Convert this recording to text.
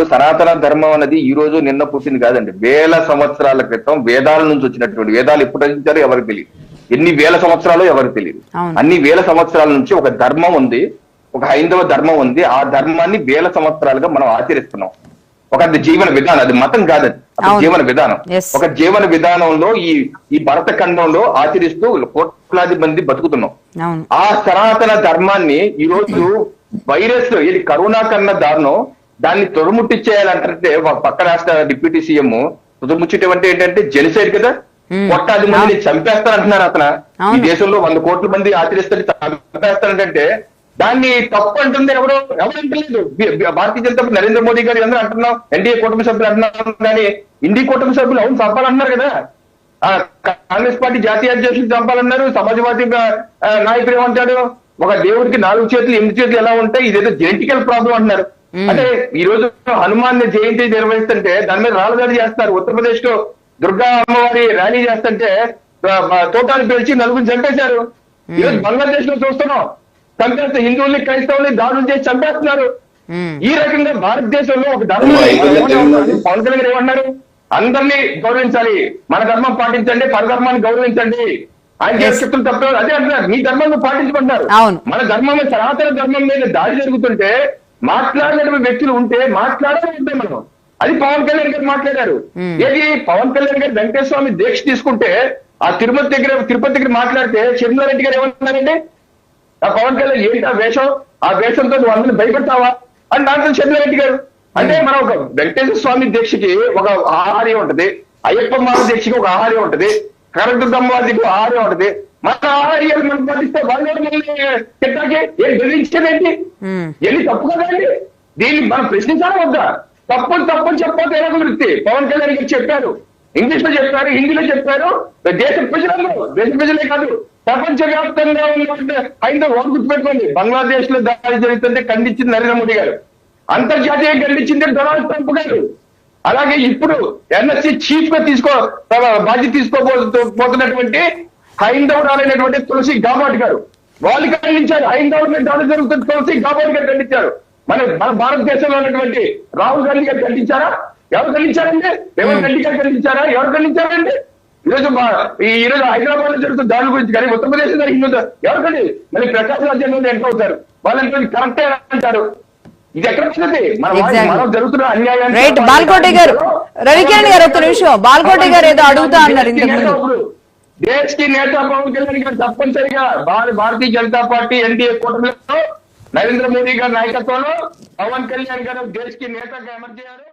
ఇప్పుడు సనాతన ధర్మం అనేది ఈ రోజు నిన్న పుట్టింది కాదండి. వేల సంవత్సరాల క్రితం వేదాల నుంచి వచ్చినటువంటి వేదాలు ఎప్పుడు రచించారో ఎవరికి తెలియదు. ఎన్ని వేల సంవత్సరాలు ఎవరికి తెలియదు. అన్ని వేల సంవత్సరాల నుంచి ఒక ధర్మం ఉంది ఒక హైందవ ధర్మం ఉంది. ఆ ధర్మాన్ని వేల సంవత్సరాలుగా మనం ఆచరిస్తున్నాం. ఒక జీవన విధానం అది మతం కాదండి. జీవన విధానం. ఒక జీవన విధానంలో ఈ ఈ భరత ఖండంలో ఆచరిస్తూ కోట్లాది మంది బతుకుతున్నాం. ఆ సనాతన ధర్మాన్ని ఈ రోజు వైరస్ ఇది కరోనా కన్నా దారుణం దాన్ని తొడముట్టించేయాలంటే ఒక పక్క రాష్ట్ర డిప్యూటీ సీఎం తుదముచ్చటం అంటే ఏంటంటే జెనిసైడ్ కదా. కొట్టాది మందిని చంపేస్తారంటున్నారు అతను. ఈ. దేశంలో వంద కోట్ల మంది ఆచరిస్తే చంపేస్తారంటే దాన్ని తప్పు అంటుంది ఎవరు? ఎవరు అంటలేదు. భారతీయ జనతా పార్టీ నరేంద్ర మోడీ గారు అందరూ అంటున్నాం ఎన్డీఏ కుటుంబ సభ్యులు అంటున్నాం కానీ ఇండి కుటుంబ సభ్యులు అవును చంపాలన్నారు కదా. ఆ కాంగ్రెస్ పార్టీ జాతీయ అధ్యక్షులు చంపాలన్నారు సమాజ్వాదీ ఆ, నాయకుడు ఏమంటాడు? ఒక దేవుడికి నాలుగు చేతులు ఎనిమిది చేతులు ఎలా ఉంటాయి? ఇదేదో జెనెటికల్ ప్రాబ్లం అంటున్నారు. అంటే ఈ రోజు హనుమాన్ జయంతి నిర్వహిస్తుంటే దాని మీద రాళ్ళదాడి చేస్తారు. ఉత్తరప్రదేశ్లో దుర్గా అమ్మవారి ర్యాలీ చేస్తుంటే తోటాలు పిలిచి నలుగురు చంపేశారు. ఈ రోజు బంగ్లాదేశ్లో చూస్తున్నాం. చంపేస్తే హిందువుల్ని క్రైస్తవుల్ని దాడులు చేసి చంపేస్తున్నారు. ఈ రకంగా భారతదేశంలో ఒక ధర్మం పవన్ కళ్యాణ్ ఏమన్నారు? అందరినీ గౌరవించాలి. మన ధర్మం పాటించండి పరధర్మాన్ని గౌరవించండి. ఆయన చెప్తున్న తప్ప అదే అంటున్నారు. మీ ధర్మం పాటించమంటారు అవును. మన ధర్మం మీద, సనాతన ధర్మం మీద దాడి జరుగుతుంటే మాట్లాడినటువంటి వ్యక్తులు ఉంటే మాట్లాడాలి ఉంటే మనం. అది పవన్ కళ్యాణ్ గారు మాట్లాడారు. ఏది పవన్ కళ్యాణ్ గారు వెంకటేశ్వర స్వామి దీక్ష తీసుకుంటే ఆ తిరుపతి దగ్గర తిరుపతి దగ్గర మాట్లాడితే రెడ్డి గారు ఏమన్నారండి? ఆ పవన్ కళ్యాణ్ ఏంటి ఆ వేషం? ఆ వేషంతో నువ్వు అందరిని భయపెడతావా? అని దాంట్లో చంద్రారెడ్డి గారు. అంటే మనం ఒక వెంకటేశ్వర స్వామి దీక్షకి ఒక ఆహార్యం ఉంటది. అయ్యప్ప మాల దీక్షకి ఒక ఆహార్యం ఉంటది. కనకదుర్గమ్మవారికి ఒక ఆహార్యం ఉంటది. మన ఆహార్యాలు మనం పాటిస్తే వాళ్ళు తిట్టాకి ఏం బెదిరించేదేంటి. Hmm. ఎన్ని తప్పు కదండి దీన్ని మనం ప్రశ్నించాలా వద్దా? తప్పని తప్పని చెప్పకపోతే ఎలా కుదిరితే పవన్ కళ్యాణ్ గారు చెప్పారు. ఇంగ్లీష్లో చెప్పారు హిందీలో చెప్పారు. దేశ ప్రజలందరూ దేశ ప్రజలే కాదు ప్రపంచ వ్యాప్తంగా ఉన్న హైందవ ఓటు గుర్తుపెట్టుకోండి. బంగ్లాదేశ్లో దాడి జరుగుతుంటే ఖండించింది నరేంద్ర మోడీ గారు. అంతర్జాతీయ ఖండించింది డొనాల్డ్ ట్రంప్ గారు. అలాగే ఇప్పుడు ఎన్ఎస్సి చీఫ్గా తీసుకో బాధ్యత తీసుకోబోతున్నటువంటి అనేటువంటి తులసి గాబాట్ గారు. వాళ్ళు ఖండించారు. హైందవుల దాడి జరుగుతుంది తులసి గాబాట్ గారు ఖండించారు. మన మన భారతదేశంలో ఉన్నటువంటి రాహుల్ గాంధీ గారు ఖండించారా? ఎవరు ఖండించారండి? రేవంత్ రెడ్డి గారు ఖండించారా? ఎవరు ఖండించారండి? ఈరోజు ఈరోజు హైదరాబాద్లో జరుగుతున్న దాని గురించి కానీ ఉత్తరప్రదేశ్ హిందూ ఎవరు ఖండి మళ్ళీ ప్రకాశ్ రాజ్యాంగంలో ఎంటర్ అవుతారు వాళ్ళంటే కరెక్టే అంటారు. ఇది ఎక్కడ మన జరుగుతున్న రైట్ బాల్కోటి గారు రవికిరణ్ గారు ఒక్క నిమిషం. బాల్కోటి గారు ఏదో అడుగుతా అన్నారు ఇంతకు ముందు. దేశ్కి నేత పవన్ కళ్యాణ్ గారు తప్పనిసరిగా భార- భారతీయ జనతా పార్టీ ఎన్డీఏ కూటమిలో నరేంద్ర మోడీ గారి నాయకత్వంలో పవన్ కళ్యాణ్ గారు దేశ్కి నేతగా ఎమర్జయ్యారు